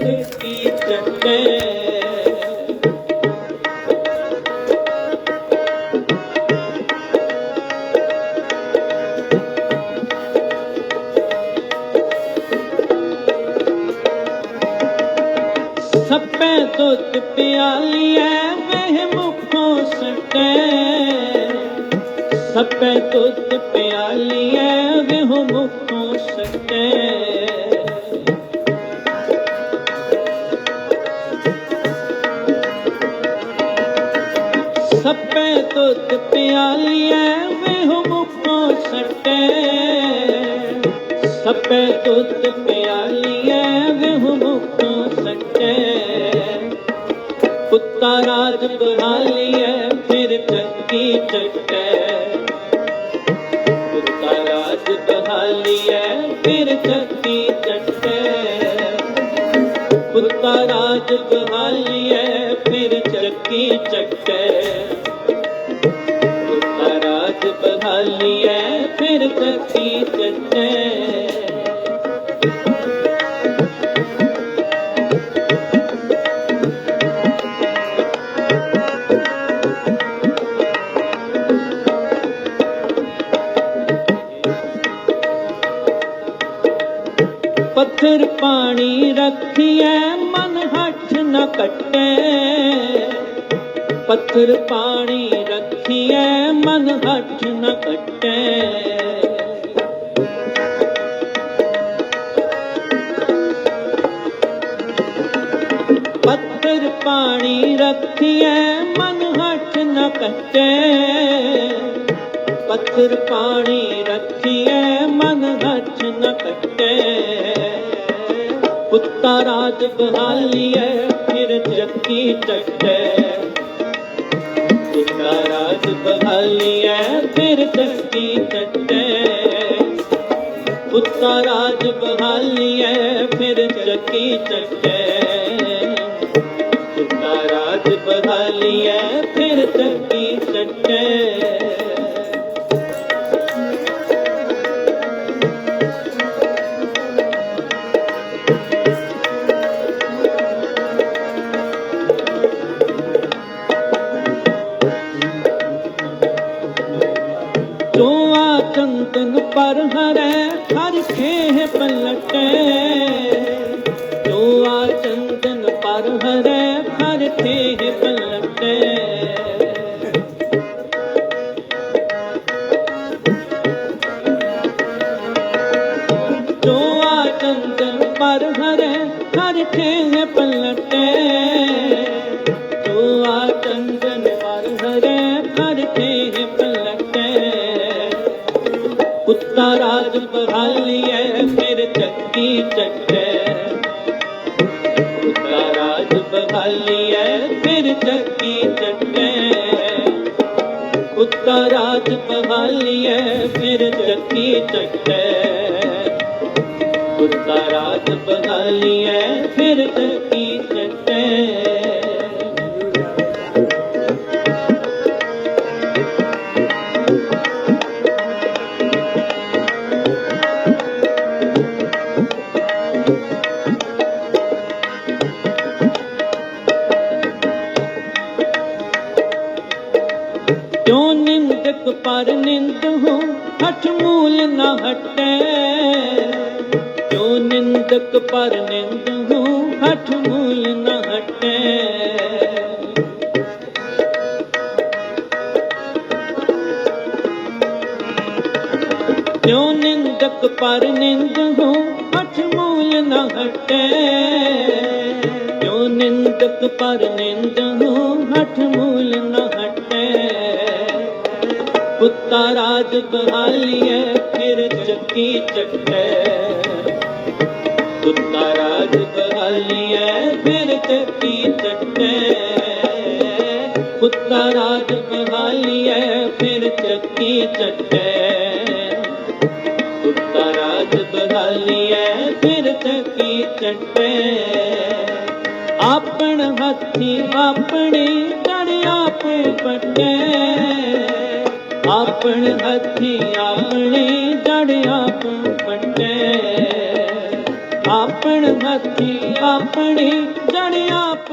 ਕੀ ਚੱਕੇ ਸੱਪੇ ਦੁੱਧ ਪਿਆਲੀਐ ਵਹਿ ਮੁਖੋਂ ਸਟੇ ਸੱਪੇ ਦੁੱਧ ਪਿਆਲੀਐ ਸੱਪੇ ਦੁੱਧ ਪਿਆਲੀਐ ਵਹਿ ਮੁਖੋਂ ਸਟੇ ਕੁੱਤਾ ਰਾਜ ਬਹਾਲੀਐ ਫਿਰ ਚੱਕੀ ਚੱਟੇ ਕੁੱਤਾ ਰਾਜ ਬਹਾਲੀਐ ਫਿਰ ਚੱਕੀ ਚੱਟੇ ਕੁੱਤਾ ਰਾਜ ਬਹਾਲੀਐ ਫਿਰ ਚੱਕੀ ਚੱਟੇ ਬਹਾਲੀਐ ਫਿਰ ਚੱਕੀ ਚੱਟੇ ਪੱਥਰ ਪਾਣੀ ਰੱਖੀਐ, ਮਨ ਹੱਥ ਨਾ ਕੱਟੇ। ਪੱਥਰ ਪਾਣੀ ਰੱਖੀਐ, ਮਨ ਹੱਥ ਨਾ ਕੱਟੇ। ਪੱਥਰ ਪਾਣੀ ਰੱਖੀਐ, ਮਨ ਹੱਥ ਨਾ ਕੱਟੇ। ਪੱਥਰ ਪਾਣੀ ਰੱਖੀਐ, ਮਨ ਹੱਥ ਨ ਕੱਟੇ। ਕੁੱਤਾ ਰਾਜ ਬਹਾਲੀਐ, ਫਿਰ ਚੱਕੀ ਚੱਟੇ। ਕੁੱਤਾ ਰਾਜ ਬਹਾਲੀਐ, ਫਿਰ ਚੱਕੀ ਚੱਟੇ। ਕੁੱਤਾ ਰਾਜ ਬਹਾਲੀਐ, ਫਿਰ ਚੱਕੀ ਚੱਟੇ। ਕੁੱਤਾ ਰਾਜ ਬਹਾਲੀਐ, ਫਿਰ ਚੱਕੀ ਚੱਟੇ। ਚੋਆ ਪਰ ਹਰੈ, ਹਰ ਖੇਹ ਪਲਟੇ। ਚੋਆ ਚੰਦਨ ਪਰ ਹਰੈ, ਹਰ ਖੇਹ ਪਲਟੇ। ਪਰ ਹਰੈ, ਹਰ ਖੇਹ ਪਲਟੇ। ਕੁੱਤਾ ਰਾਜ ਬਹਾਲੀਐ ਫਿਰ ਚੱਕੀ ਚੱਟੇ ਕੁੱਤਾ ਰਾਜ ਬਹਾਲੀਐ ਫਿਰ ਚੱਕੀ ਚੱਟੇ ਕੁੱਤਾ ਰਾਜ ਬਹਾਲੀਐ ਫਿਰ ਚੱਕੀ ਚੱਟੇ ਕੁੱਤਾ ਰਾਜ ਬਹਾਲੀਐ ਫਿਰ ਚੱਕੀ ਚੱਟੇ ਪਰ ਨਿੰਦ ਹੋ, ਹਠ ਮੂਲ ਨ ਹਟੇ। ਜੋ ਨਿੰਦਕ ਪਰ ਨਿੰਦ ਹੋ, ਹਠ ਮੂਲ ਨ ਹਟੇ। ਜੋ ਨਿੰਦਕ ਪਰ ਨਿੰਦ ਹੋ, ਹਠ ਮੂਲ ਨ ਹਟੇ। ਜੋ ਨਿੰਦਕ ਪਰ ਨਿੰਦ ਹੋ, ਹਠ ਮੂਲ ਨ ਹਟੇ। ਕੁੱਤਾ ਰਾਜ ਬਹਾਲੀਐ ਫਿਰ ਚੱਕੀ ਚੱਟੇ। ਕੁੱਤਾ ਰਾਜ ਬਹਾਲੀਐ ਫਿਰ ਚੱਕੀ ਚੱਟੇ। ਕੁੱਤਾ ਰਾਜ ਬਹਾਲੀਐ ਫਿਰ ਚੱਕੀ ਚੱਟੇ। ਕੁੱਤਾ ਰਾਜ ਬਹਾਲੀਐ ਫਿਰ ਚੱਕੀ ਚੱਟੇ। ਆਪਣ ਹੱਥੀ ਆਪਣੇ ਜੜ ਆਪ ਪਟੇ ਆਪਣ ਹੱਥੀ ਆਪਣੀ ਜੜ ਆਪ ਪਟੇ ਆਪਣ ਹੱਥੀ ਆਪਣੀ ਜੜ ਆਪ